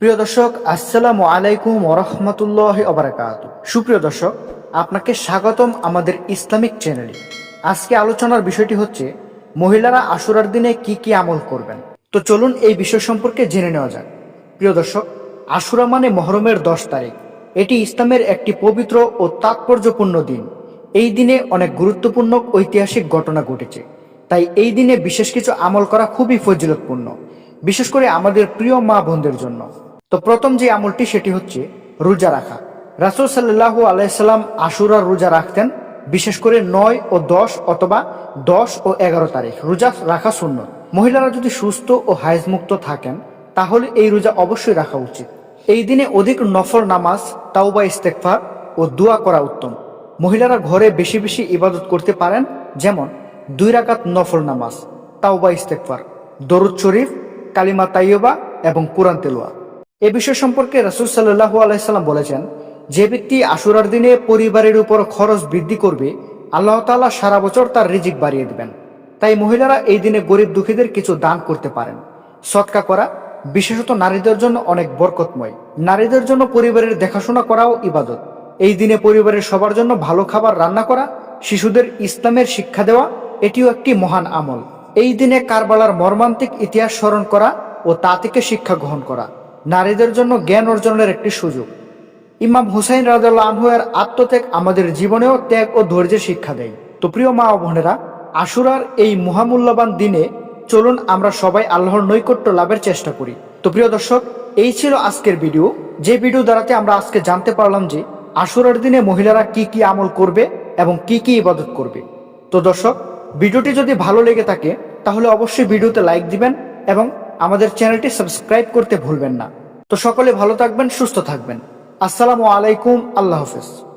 প্রিয় দর্শক, আসসালামু আলাইকুম ওরহমতুল্লাহ অবরাকাত সুপ্রিয় দর্শক, আপনাকে স্বাগতম আমাদের ইসলামিক চ্যানেলে। আজকে আলোচনার বিষয়টি হচ্ছে, মহিলারা আশুরার দিনে কি কি আমল করবেন? তো চলুন এই বিষয় সম্পর্কে জেনে নেওয়া যাক। প্রিয় দর্শক, আশুরা মানে মহরমের দশ তারিখ। এটি ইসলামের একটি পবিত্র ও তাৎপর্যপূর্ণ দিন। এই দিনে অনেক গুরুত্বপূর্ণ ঐতিহাসিক ঘটনা ঘটেছে। তাই এই দিনে বিশেষ কিছু আমল করা খুবই ফজিলতপূর্ণ। বিশেষ করে আমাদের প্রিয় মা বোনদের জন্য। তো প্রথম যে আমলটি সেটি হচ্ছে রোজা রাখা। রাসুল সাল্লাহ আলাইসাল্লাম আশুরার রোজা রাখতেন, বিশেষ করে নয় ও দশ অথবা দশ ও এগারো তারিখ। রোজা রাখা শূন্য মহিলারা যদি সুস্থ ও হাইজ মুক্ত থাকেন, তাহলে এই রোজা অবশ্যই রাখা উচিত। এই দিনে অধিক নফল নামাজ, তাওবা ইস্তেকফার ও দোয়া করা উত্তম। মহিলারা ঘরে বেশি বেশি ইবাদত করতে পারেন, যেমন দুই রাকাত নফল নামাজ, তাওবা ইস্তেকফার দরুদ শরীফ, কালিমা তাইয়বা এবং কোরআন তেলোয়া এ বিষয় সম্পর্কে রাসুল সাল্লাহু আলাইসাল্লাম বলেছেন, যে ব্যক্তি আশুরার দিনে পরিবারের উপর খরচ বৃদ্ধি করবে, আল্লাহ তাআলা সারা বছর তার রিজিক বাড়িয়ে দেবেন। তাই মহিলারা এই দিনে গরিব দুঃখীদের কিছু দান করতে পারেন। সৎকা করা বিশেষত নারীদের জন্য অনেক বরকতময়। নারীদের জন্য পরিবারের দেখাশোনা করাও ইবাদত। এই দিনে পরিবারের সবার জন্য ভালো খাবার রান্না করা, শিশুদের ইসলামের শিক্ষা দেওয়া, এটিও একটি মহান আমল। এই দিনে কারবালার মর্মান্তিক ইতিহাস স্মরণ করা ও তা থেকে শিক্ষা গ্রহণ করা। নারীদের জন্য জ্ঞান অর্জনের একটি সুযোগ। ইমাম হুসাইন রাজাল্লাহ আনহু এর আত্মত্যাগ আমাদের জীবনেও ত্যাগ ও ধৈর্যের শিক্ষা দেয়। তো প্রিয় মা ও বোনেরা, আশুরার এই মহামূল্যবান দিনে চলুন আমরা সবাই আল্লাহর নৈকট্য লাভের চেষ্টা করি। তো প্রিয় দর্শক, এই ছিল আজকের ভিডিও। যে ভিডিও দ্বারাতে আমরা আজকে জানতে পারলাম যে আশুরার দিনে মহিলারা কি কি আমল করবে এবং কি কি ইবাদত করবে। তো দর্শক, ভিডিওটি যদি ভালো লেগে থাকে, তাহলে অবশ্যই ভিডিওতে লাইক দিবেন এবং আমাদের চ্যানেলটি সাবস্ক্রাইব করতে ভুলবেন না। তো সকলে ভালো থাকবেন, সুস্থ থাকবেন। আসসালামু আলাইকুম, আল্লাহ হাফেজ।